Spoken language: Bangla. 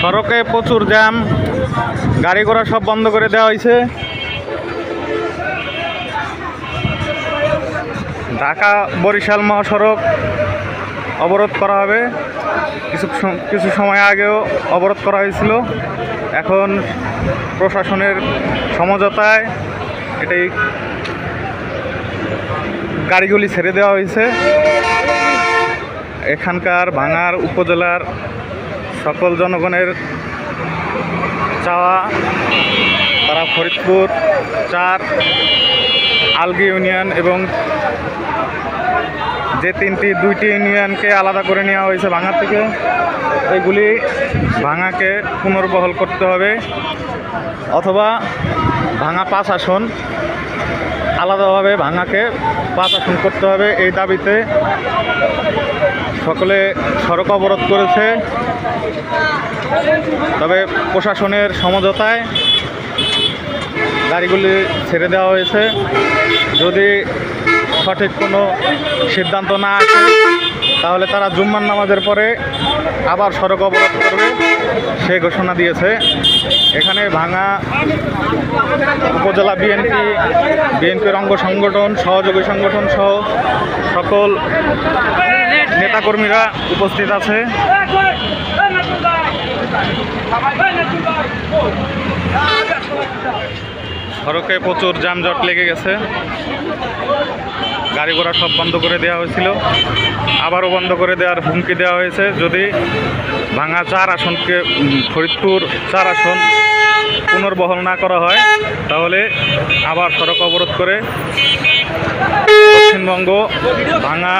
সড়কে প্রচুর জ্যাম, গাড়ি ঘোড়া সব বন্ধ করে দেওয়া হয়েছে। ঢাকা বরিশাল মহাসড়ক অবরোধ করা হবে। কিছু কিছু সময় আগেও অবরোধ করা হয়েছিল। এখন প্রশাসনের সমঝোতায় এটাই গাড়িগুলি ছেড়ে দেওয়া হয়েছে। এখানকার ভাঙার উপজেলার সকল জনগণের চাওয়া তারা ফরিদপুর চার আলগি ইউনিয়ন এবং যে তিনটি, দুইটি ইউনিয়নকে আলাদা করে নেওয়া হয়েছে ভাঙা থেকে। এগুলি ভাঙাকে পুনর্বহল করতে হবে। অথবা ভাঙা পাঁচ আসন। আলাদাভাবে ভাঙাকে পাঁচ আসন করতে হবে এই দাবিতে। সকলে সড়ক অবরোধ করেছে। তবে প্রশাসনের সমঝোতায় গাড়িগুলি ছেড়ে দেওয়া হয়েছে। যদি সঠিক কোনো সিদ্ধান্ত না আসে, তাহলে তারা জুম্মার নামাজের পরে আবার সড়ক অবরোধ করবে। সে ঘোষণা দিয়েছে। এখানে ভাঙা উপজেলা বিএনপি, বিএনপির অঙ্গ সংগঠন, সহযোগী সংগঠন সহ সকল নেতাকর্মীরা উপস্থিত আছে। সড়কে প্রচুর যানজট লেগে গেছে। গাড়ি ঘোড়া সব বন্ধ করে দেওয়া হয়েছিল। আবারও বন্ধ করে দেওয়ার হুমকি দেওয়া হয়েছে। যদি ভাঙা চার আসনকে ফরিদপুর চার আসন পুনর্বহল না করা হয়, তাহলে আবার সড়ক অবরোধ করে পশ্চিমবঙ্গ ভাঙা